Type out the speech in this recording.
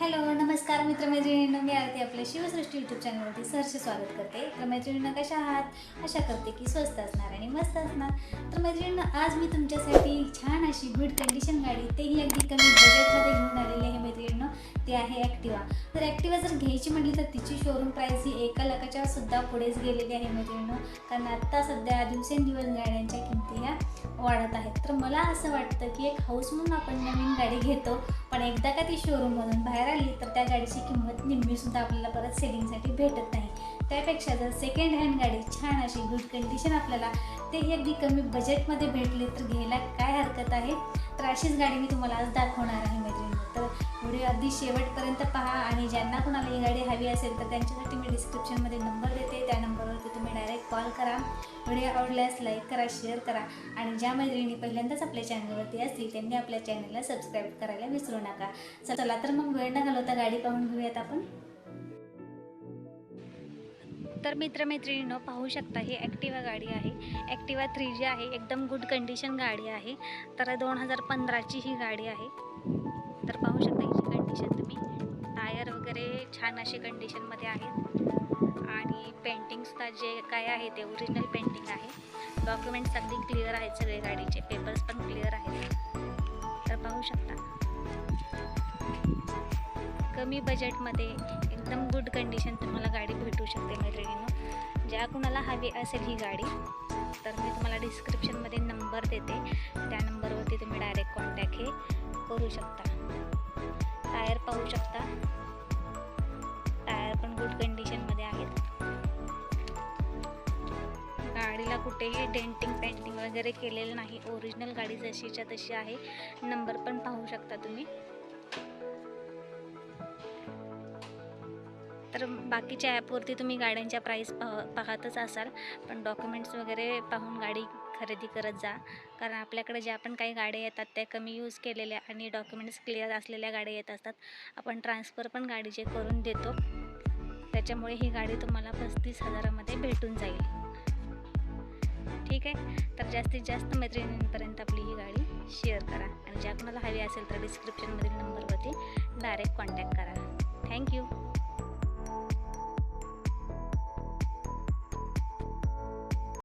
Hello नमस्कार मित्रमैत्रिणींनो. मी आरती आपल्या Shivsrushti YouTube चॅनलवरती सहर्ष स्वागत करते. तर मैत्रिणींना कशा आहात? आशा करते की स्वस्त असणार आणि मस्त असणार. तर मैत्रिणींना आज मी तुमच्यासाठी छान अशी गुड कंडिशन गाडी तेही अगदी कमी बजेटमध्ये घेऊन आलेली आहे मैत्रिणींनो ते आहे ॲक्टिवा तर ॲक्टिवा जर घ्यायची म्हटली तर तिची शोरूम प्राईस ही एका लाखाच्या सुद्धा पुढेच गेलेली आहे मैत्रिणींनो कारण आत्ता सध्या दिवसेंदिवस गाड्यांच्या किमती ह्या वाढत आहेत. तर मला असं वाटतं की एक हाऊस म्हणून आपण नवीन गाडी घेतो पण एकदा का ती शोरूममधून बाहेर आली तर त्या गाडीची किंमत निम्मीसुद्धा आपल्याला परत सेलिंगसाठी भेटत नाही. त्यापेक्षा जर सेकंड हँड गाडी छान अशी गुड कंडिशन आपल्याला तेही अगदी कमी बजेटमध्ये भेटली तर घ्यायला काय हरकत आहे? तर अशीच गाडी मी तुम्हाला आज दाखवणार आहे मैत्रिणी. तर व्हिडिओ अगदी शेवटपर्यंत पहा आणि ज्यांना कोणाला ही गाडी हवी असेल तर त्यांच्यासाठी मी डिस्क्रिप्शनमध्ये नंबर देते. त्या नंबरवरती तुम्ही डायरेक्ट कॉल करा. व्हिडिओ आवडल्यास लाईक करा शेअर करा आणि ज्या मैत्रिणी पहिल्यांदाच आपल्या चॅनलवरती असतील त्यांनी आपल्या चॅनलला सबस्क्राईब करायला विसरू नका. चला तर मग वेळ न घालवता गाडी पाहून घेऊयात आपण. तर मित्रमैत्रिणीनं पाहू शकता ही ॲक्टिवा गाडी आहे. ॲक्टिवा थ्री जी आहे एकदम गुड कंडिशन गाडी आहे. तर दोन हजार पंधराची ही गाडी आहे. तर पाहू शकता हिची कंडिशन तुम्ही. टायर वगैरे छान अशी कंडिशनमध्ये आहेत. आणि पेंटिंगसुद्धा जे काय आहे ते ओरिजिनल पेंटिंग आहे. डॉक्युमेंट्स अगदी क्लिअर आहेत सगळे गाडीचे पेपर्स पण क्लिअर आहेत. तर पाहू शकता. कमी बजेटमध्ये एकदम गुड कंडिशन तुम्हाला गाडी भेटू शकते मैत्रिणीनं. ज्या कुणाला हवी असेल ही गाडी तर मी तुम्हाला डिस्क्रिप्शनमध्ये नंबर देते. त्या नंबरवरती तुम्ही डायरेक्ट कॉन्टॅक्ट हे करू शकता. टायर पाहू शकता. गाडीला कुठेही डेंटिंग पेंटिंग वगैरे केलेलं नाही. ओरिजिनल गाडी जशीच्या तशी आहे. नंबर पण पाहू शकता तुम्ही. तर बाकीच्या ॲपवरती तुम्ही गाड्यांच्या प्राईस पाह पाहतच असाल. पण डॉक्युमेंट्स वगैरे पाहून गाडी खरेदी करत जा. कारण आपल्याकडे ज्या पण काही गाड्या येतात त्या कमी यूज केलेल्या आणि डॉक्युमेंट्स क्लिअर असलेल्या गाड्या येत असतात. आपण ट्रान्सफर पण गाडीचे करून देतो त्याच्यामुळे ही गाडी तुम्हाला पस्तीस हजारामध्ये भेटून जाईल. ठीक आहे? तर जास्तीत जास्त मैत्रिणींपर्यंत आपली ही गाडी शेअर करा. आणि ज्या कोणाला हवी असेल तर डिस्क्रिप्शनमधील नंबरवरती डायरेक्ट कॉन्टॅक्ट करा. थँक्यू